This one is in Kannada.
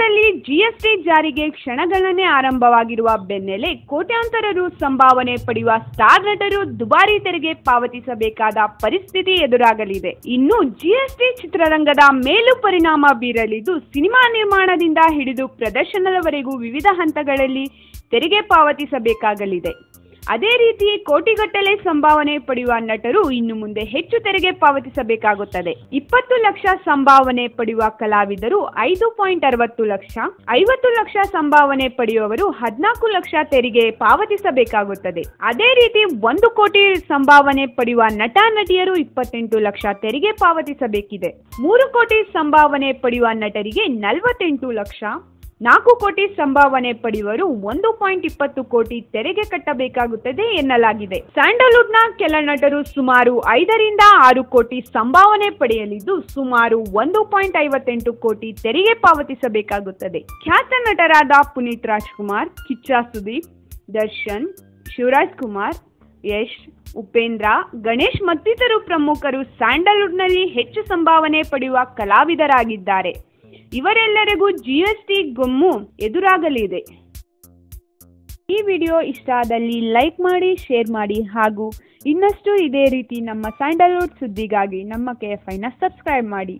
ರಾಜ್ಯದಲ್ಲಿ ಜಿಎಸ್ಟಿ ಜಾರಿಗೆ ಕ್ಷಣಗಣನೆ ಆರಂಭವಾಗಿರುವ ಬೆನ್ನಲ್ಲೇ ಕೋಟ್ಯಾಂತರ ರು ಸಂಭಾವನೆ ಪಡೆಯುವ ಸ್ಟಾರ್ ನಟರು ದುಬಾರಿ ತೆರಿಗೆ ಪಾವತಿಸಬೇಕಾದ ಪರಿಸ್ಥಿತಿ ಎದುರಾಗಲಿದೆ. ಇನ್ನು ಜಿಎಸ್ಟಿ ಚಿತ್ರರಂಗದ ಮೇಲೂ ಪರಿಣಾಮ ಬೀರಲಿದ್ದು, ಸಿನಿಮಾ ನಿರ್ಮಾಣದಿಂದ ಹಿಡಿದು ಪ್ರದರ್ಶನದವರೆಗೂ ವಿವಿಧ ಹಂತಗಳಲ್ಲಿ ತೆರಿಗೆ ಪಾವತಿಸಬೇಕಾಗಲಿದೆ. ಅದೇ ರೀತಿ ಕೋಟಿಗಟ್ಟಲೆ ಸಂಭಾವನೆ ಪಡೆಯುವ ನಟರು ಇನ್ನು ಮುಂದೆ ಹೆಚ್ಚು ತೆರಿಗೆ ಪಾವತಿಸಬೇಕಾಗುತ್ತದೆ. ಇಪ್ಪತ್ತು ಲಕ್ಷ ಸಂಭಾವನೆ ಪಡೆಯುವ ಕಲಾವಿದರು ಐದು ಪಾಯಿಂಟ್ ಅರವತ್ತು ಲಕ್ಷ, ಐವತ್ತು ಲಕ್ಷ ಸಂಭಾವನೆ ಪಡೆಯುವವರು ಹದಿನಾಲ್ಕು ಲಕ್ಷ ತೆರಿಗೆ ಪಾವತಿಸಬೇಕಾಗುತ್ತದೆ. ಅದೇ ರೀತಿ ಒಂದು ಕೋಟಿ ಸಂಭಾವನೆ ಪಡೆಯುವ ನಟ ನಟಿಯರು ಇಪ್ಪತ್ತೆಂಟು ಲಕ್ಷ ತೆರಿಗೆ ಪಾವತಿಸಬೇಕಿದೆ. ಮೂರು ಕೋಟಿ ಸಂಭಾವನೆ ಪಡೆಯುವ ನಟರಿಗೆ ನಲವತ್ತೆಂಟು ಲಕ್ಷ ನಾಲ್ಕು ಕೋಟಿ ಸಂಭಾವನೆ ಪಡೆಯುವರು ಒಂದು ಪಾಯಿಂಟ್ ಇಪ್ಪತ್ತು ಕೋಟಿ ತೆರಿಗೆ ಕಟ್ಟಬೇಕಾಗುತ್ತದೆ ಎನ್ನಲಾಗಿದೆ. ಸ್ಯಾಂಡಲ್ವುಡ್ನ ಕೆಲ ನಟರು ಸುಮಾರು ಐದರಿಂದ ಆರು ಕೋಟಿ ಸಂಭಾವನೆ ಪಡೆಯಲಿದ್ದು ಸುಮಾರು ಒಂದು ಪಾಯಿಂಟ್ ಐವತ್ತೆಂಟು ಕೋಟಿ ತೆರಿಗೆ ಪಾವತಿಸಬೇಕಾಗುತ್ತದೆ. ಖ್ಯಾತ ನಟರಾದ ಪುನೀತ್ ರಾಜ್ಕುಮಾರ್, ಕಿಚ್ಚ ಸುದೀಪ್, ದರ್ಶನ್, ಶಿವರಾಜ್ ಕುಮಾರ್, ಯಶ್, ಉಪೇಂದ್ರ, ಗಣೇಶ್ ಮತ್ತಿತರು ಪ್ರಮುಖರು ಸ್ಯಾಂಡಲ್ವುಡ್ನಲ್ಲಿ ಹೆಚ್ಚು ಸಂಭಾವನೆ ಪಡೆಯುವ ಕಲಾವಿದರಾಗಿದ್ದಾರೆ. ಇವರೆಲ್ಲರಿಗೂ ಜಿಎಸ್ಟಿ ಗೊಮ್ಮು ಎದುರಾಗಲಿದೆ. ಈ ವಿಡಿಯೋ ಇಷ್ಟ ಆದಲ್ಲಿ ಲೈಕ್ ಮಾಡಿ, ಶೇರ್ ಮಾಡಿ ಹಾಗೂ ಇನ್ನಷ್ಟು ಇದೇ ರೀತಿ ನಮ್ಮ ಸ್ಯಾಂಡಲ್ವುಡ್ ಸುದ್ದಿಗಾಗಿ ನಮ್ಮ ಕೆ ಎಫ್ ಐನ ಸಬ್ಸ್ಕ್ರೈಬ್ ಮಾಡಿ.